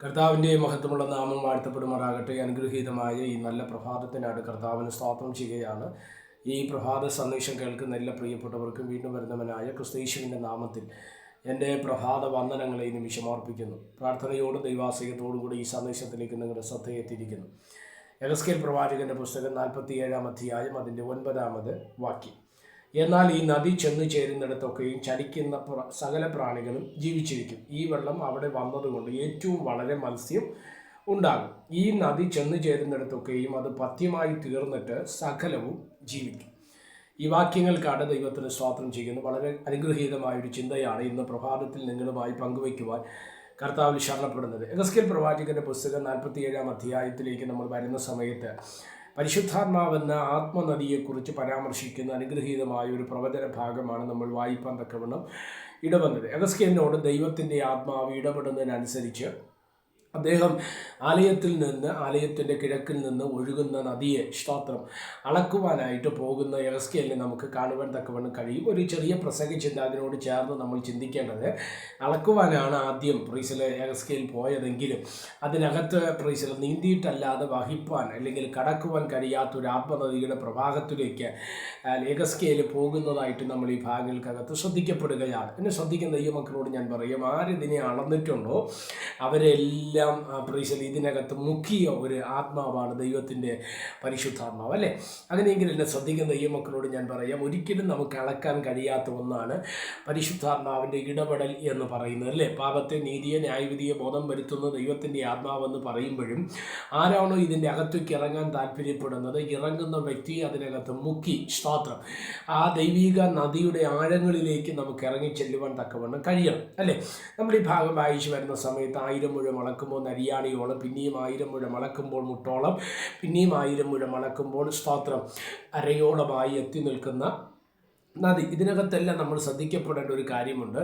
കർത്താവിന്റെ മഹത്വമുള്ള നാമം വാഴ്ത്തപ്പെടുമാറാകട്ടെ. അനുഗ്രഹീതമായ ഈ നല്ല പ്രഭാതത്തിനാണ് കർത്താവിന് സ്തോത്രം ചെയ്യുകയാണ്. ഈ പ്രഭാത സന്ദേശം കേൾക്കുന്ന എല്ലാ പ്രിയപ്പെട്ടവർക്കും വീണ്ടും വരുന്നവനായ ക്രിസ്തീശുവിന്റെ നാമത്തിൽ എന്റെ പ്രഭാത വന്ദനങ്ങളെ ഈ നിമിഷം അർപ്പിക്കുന്നു. പ്രാർത്ഥനയോടും ദൈവാസയത്തോടും കൂടി ഈ സന്ദേശത്തിലേക്ക് നിങ്ങളുടെ ശ്രദ്ധയെത്തിയിരിക്കുന്നു എഗസ്കേൽ പ്രവാചകന്റെ പുസ്തകം നാൽപ്പത്തി ഏഴാം അധ്യായം അതിന്റെ ഒൻപതാമത് വാക്യം. എന്നാൽ ഈ നദി ചെന്നു ചേരുന്നിടത്തൊക്കെയും ചലിക്കുന്ന സകല പ്രാണികളും ജീവിച്ചിരിക്കും. ഈ വെള്ളം അവിടെ വന്നതുകൊണ്ട് ഏറ്റവും വളരെ മത്സ്യം ഉണ്ടാകും. ഈ നദി ചെന്നു ചേരുന്നിടത്തൊക്കെയും അത് പഥ്യമായി തീർന്നിട്ട് സകലവും ജീവിക്കും. ഈ വാക്യങ്ങൾക്കാണ് ദൈവത്തിന് സ്വാതന്ത്ര്യം ചെയ്യുന്നത്. വളരെ അനുഗ്രഹീതമായ ഒരു ചിന്തയാണ് ഇന്ന് പ്രഭാതത്തിൽ നിങ്ങളുമായി പങ്കുവയ്ക്കുവാൻ കർത്താവിൽ ശരണപ്പെടുന്നത്. എഗസ്കേൽ പ്രവാചകന്റെ പുസ്തകം നാൽപ്പത്തി ഏഴാം അധ്യായത്തിലേക്ക് നമ്മൾ വരുന്ന സമയത്ത് പരിശുദ്ധാത്മാവെന്ന ആത്മനദിയെക്കുറിച്ച് പരാമർശിക്കുന്ന അനുഗ്രഹീതമായ ഒരു പ്രവചന ഭാഗമാണ് നമ്മൾ വായിപ്പാൻ തക്കവണ്ണം ഇടവന്നത്. എഗസ്കേനോട് ദൈവത്തിന്റെ ആത്മാവ് ഇടപെടുന്നതിനനുസരിച്ച് അദ്ദേഹം ആലയത്തിൽ നിന്ന് ആലയത്തിന്റെ കിഴക്കിൽ നിന്ന് ഒഴുകുന്ന നദിയെ സ്തോത്രം അളക്കുവാനായിട്ട് പോകുന്ന എറസ്കേലിനെ നമുക്ക് കാണുവാൻ തക്കവണ്ണം കഴിയും. ഒരു ചെറിയ പ്രസംഗ ചിന്ത അതിനോട് ചേർന്ന് നമ്മൾ ചിന്തിക്കേണ്ടത് അളക്കുവാനാണ് ആദ്യം പ്രീസിൽ എറസ്കേൽ പോയതെങ്കിലും അതിനകത്ത് പ്രീസിൽ നീന്തിയിട്ടല്ലാതെ വഹിപ്പാൻ അല്ലെങ്കിൽ കടക്കുവാൻ കഴിയാത്ത ഒരു ആത്മനദിയുടെ പ്രവാഹത്തിലേക്ക് എഗസ്കേൽ പോകുന്നതായിട്ട് നമ്മൾ ഈ ഭാഗങ്ങൾക്കകത്ത് ശ്രദ്ധിക്കപ്പെടുകയാണ്. എന്നെ ശ്രദ്ധിക്കുന്ന ഈ മക്കളോട് ഞാൻ പറയും ആരിതിനെ അളന്നിട്ടുണ്ടോ അവരെല്ലാം പ്രീശൽ ഇതിനകത്ത് മുഖ്യ ഒരു ആത്മാവാണ് ദൈവത്തിന്റെ പരിശുദ്ധാത്മാവ് അല്ലേ? അങ്ങനെയെങ്കിൽ എന്നെ ശ്രദ്ധിക്കുന്ന ഈ മക്കളോട് ഞാൻ പറയാം ഒരിക്കലും നമുക്ക് അളക്കാൻ കഴിയാത്ത ഒന്നാണ് പരിശുദ്ധാത്മാവിന്റെ ഇടപെടൽ എന്ന് പറയുന്നത് അല്ലേ? പാപത്തെ നീതിയെ ന്യായവിധിയെ ബോധം വരുത്തുന്ന ദൈവത്തിന്റെ ആത്മാവെന്ന് പറയുമ്പോഴും ആരാണോ ഇതിന്റെ അകത്തേക്ക് ഇറങ്ങാൻ താല്പര്യപ്പെടുന്നത് ഇറങ്ങുന്ന വ്യക്തി അതിനകത്ത് മുക്കി സ്തോത്രം. ആ ദൈവിക നദിയുടെ ആഴങ്ങളിലേക്ക് നമുക്ക് ഇറങ്ങി ചെല്ലുവാൻ തക്കവണ്ണം കഴിയണം അല്ലേ? നമ്മൾ ഈ ഭാഗം വായിച്ചു വരുന്ന സമയത്ത് ആയിരം മുഴം അളക്കുമ്പോൾ അരിയാണിയോളം പിന്നെയും ആയിരം മുഴം അളക്കുമ്പോൾ മുട്ടോളം. പിന്നെയും ആയിരം മുഴം അളക്കുമ്പോൾ സ്തോത്രം. അരയോളമായി എത്തി നിൽക്കുന്ന നദി. ഇതിനകത്തെല്ലാം നമ്മൾ ശ്രദ്ധിക്കപ്പെടേണ്ട ഒരു കാര്യമുണ്ട്.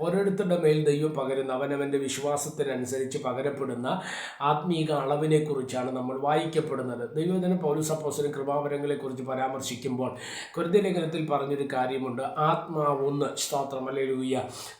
ഓരോരുത്തരുടെ മേൽ ദൈവം പകരുന്ന അവനവന്റെ വിശ്വാസത്തിനനുസരിച്ച് പകരപ്പെടുന്ന ആത്മീക അളവിനെക്കുറിച്ചാണ് നമ്മൾ വായിക്കപ്പെടുന്നത്. ദൈവജന പൗരസപ്പോസിനും കൃപാവരങ്ങളെക്കുറിച്ച് പരാമർശിക്കുമ്പോൾ കുരുതി ലേഖനത്തിൽ പറഞ്ഞൊരു കാര്യമുണ്ട്. ആത്മാവ് ഒന്ന് സ്തോത്രം അല്ലെങ്കിൽ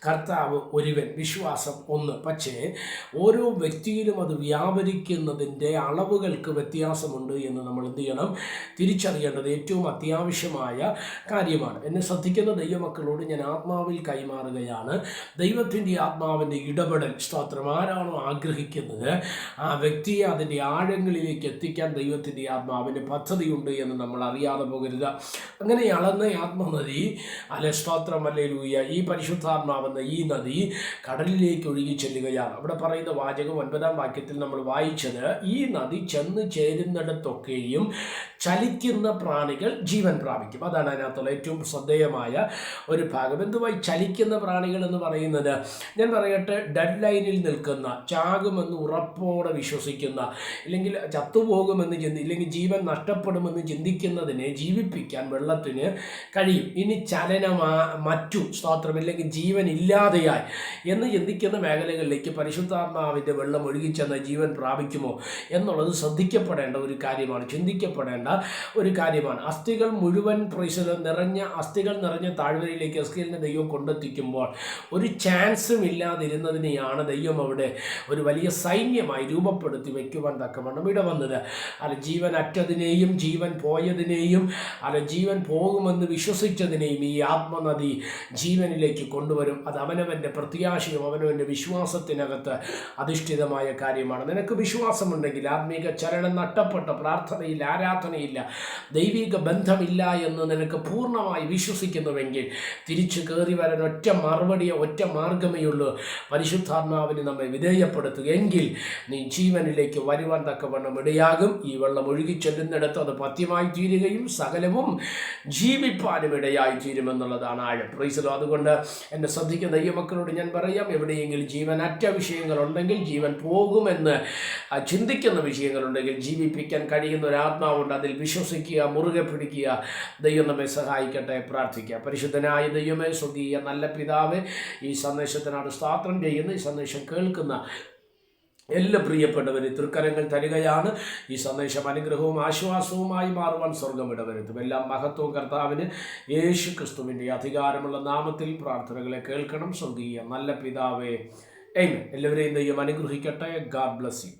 കർത്താവ് ഒരുവൻ വിശ്വാസം ഒന്ന്. പക്ഷേ ഓരോ വ്യക്തിയിലും അത് വ്യാപരിക്കുന്നതിന്റെ അളവുകൾക്ക് വ്യത്യാസമുണ്ട് എന്ന് നമ്മൾ എന്ത് ചെയ്യണം? തിരിച്ചറിയേണ്ടത് ഏറ്റവും അത്യാവശ്യമായ കാര്യമാണ്. എന്നെ ശ്രദ്ധിക്കുന്ന ദൈവമക്കളോട് ഞാൻ ആത്മാവിൽ കൈമാറുകയാണ്. ദൈവത്തിന്റെ ആത്മാവിന്റെ ഇടപെടൽ സ്തോത്രം. ആരാണോ ആഗ്രഹിക്കുന്നത് ആ വ്യക്തിയെ അതിന്റെ ആഴങ്ങളിലേക്ക് എത്തിക്കാൻ ദൈവത്തിന്റെ ആത്മാവിന്റെ പദ്ധതിയുണ്ട് എന്ന് നമ്മൾ അറിയാതെ പോകരുത്. അങ്ങനെ അളന്ന ആത്മനദി അല്ലെ സ്തോത്രം അല്ലെ ലൂയ ഈ പരിശുദ്ധാത്മാവെന്ന ഈ നദി കടലിലേക്ക് ഒഴുകി ചെല്ലുകയാണ്. അവിടെ പറയുന്ന വാചകം ഒൻപതാം വാക്യത്തിൽ നമ്മൾ വായിച്ചത് ഈ നദി ചെന്ന് ചേരുന്നിടത്തൊക്കെയും ചലിക്കുന്ന പ്രാണികൾ ജീവൻ പ്രാപിക്കും. അതാണ് അതിനകത്തുള്ള ഏറ്റവും ശ്രദ്ധേയമായ ഒരു ഭാഗം. എന്തുമായി ചലിക്കുന്ന പ്രാണികൾ എന്ന് പറയുന്നത് ഞാൻ പറയട്ടെ ഡെഡ് ലൈനിൽ നിൽക്കുന്ന ചാകുമെന്ന് ഉറപ്പോടെ വിശ്വസിക്കുന്ന ഇല്ലെങ്കിൽ ചത്തുപോകുമെന്ന് ചിന്തി ഇല്ലെങ്കിൽ ജീവൻ നഷ്ടപ്പെടുമെന്ന് ചിന്തിക്കുന്നതിനെ ജീവിപ്പിക്കാൻ വെള്ളത്തിന് കഴിയും. ഇനി ചലനമാ മറ്റു സ്തോത്രം ഇല്ലെങ്കിൽ ജീവൻ ഇല്ലാതെയായി എന്ന് ചിന്തിക്കുന്ന മേഖലകളിലേക്ക് പരിശുദ്ധാത്മാവിന്റെ വെള്ളം ഒഴുകിച്ചെന്ന ജീവൻ പ്രാപിക്കുമോ എന്നുള്ളത് ശ്രദ്ധിക്കപ്പെടേണ്ട ഒരു കാര്യമാണ് ചിന്തിക്കപ്പെടേണ്ട ഒരു കാര്യമാണ്. അസ്ഥികൾ മുഴുവൻ പ്രൈസ് നിറഞ്ഞ അസ്ഥികൾ നിറഞ്ഞ താഴ്വരയിലേക്ക് എസ്കേലിനെ ദൈവം കൊണ്ടെത്തിക്കുമ്പോൾ ഒരു ചാൻസും ഇല്ലാതിരുന്നതിനെയാണ് ദൈവം അവിടെ ഒരു വലിയ സൈന്യമായി രൂപപ്പെടുത്തി വയ്ക്കുവാൻ തക്കവണ്ണം ഇടവന്നത് അല്ല ജീവൻ അറ്റതിനെയും ജീവൻ പോയതിനെയും അല്ല ജീവൻ പോകുമെന്ന് വിശ്വസിച്ചതിനെയും ഈ ആത്മനദി ജീവനിലേക്ക് കൊണ്ടുവരും. അത് അവനവന്റെ പ്രത്യാശയും അവനവന്റെ വിശ്വാസത്തിനകത്ത് അധിഷ്ഠിതമായ കാര്യമാണ്. നിനക്ക് വിശ്വാസമുണ്ടെങ്കിൽ ആത്മീക ചലനം നഷ്ടപ്പെട്ട പ്രാർത്ഥനയില്ല ആരാധനയില്ല ദൈവിക ബന്ധമില്ല എന്ന് നിനക്ക് പൂർണമായി വിശ്വസിക്കുന്നുവെങ്കിൽ തിരിച്ചു കയറി വരാൻ ഒറ്റ മറുപടിയോ ഒറ്റ മാർഗമേ ഉള്ളൂ. പരിശുദ്ധാത്മാവിന് നമ്മെ വിധേയപ്പെടുത്തുക. എങ്കിൽ നീ ജീവനിലേക്ക് വരുവാൻ തക്കവണ്ണം ഇടയാകും. ഈ വെള്ളം ഒഴുകി ചെല്ലുന്നിടത്ത് അത് പത്യമായി തീരുകയും സകലവും ജീവിപ്പാനും ഇടയായി തീരുമെന്നുള്ളതാണ് ആഴം. പ്രൈസലോ അതുകൊണ്ട് എന്നെ ശ്രദ്ധിക്കുന്ന ദൈവമക്കളോട് ഞാൻ പറയാം എവിടെയെങ്കിലും ജീവൻ ജീവനറ്റ വിഷയങ്ങളുണ്ടെങ്കിൽ ജീവൻ പോകുമെന്ന് ചിന്തിക്കുന്ന വിഷയങ്ങളുണ്ടെങ്കിൽ ജീവിപ്പിക്കാൻ കഴിയുന്ന ഒരു ആത്മാവുണ്ട് അതിൽ വിശ്വസിക്കുക മുറുകെ പിടിക്കുക ദൈവം നമ്മെ സഹായിക്കട്ടെ. പ്രാർത്ഥിക്കുക പരിശുദ്ധനായ ദൈവമേ സ്വർഗീയ നല്ല പിതാവ് ഈ സന്ദേശത്തിനാണ് സ്തോത്രം ചെയ്യുന്ന ഈ സന്ദേശം കേൾക്കുന്ന എല്ലാ പ്രിയപ്പെട്ടവരെ തൃക്കരങ്ങൾ തരികയാണ്. ഈ സന്ദേശം അനുഗ്രഹവും ആശ്വാസവുമായി മാറുവാൻ സ്വർഗം ഇടവരുത്തും. എല്ലാം മഹത്വവും കർത്താവിന് യേശു ക്രിസ്തുവിന്റെ അധികാരമുള്ള നാമത്തിൽ പ്രാർത്ഥനകളെ കേൾക്കണം. സ്വർഗീയ നല്ല പിതാവേ എയ്മൻ എല്ലാവരെയും ദൈവം അനുഗ്രഹിക്കട്ടെ. God bless you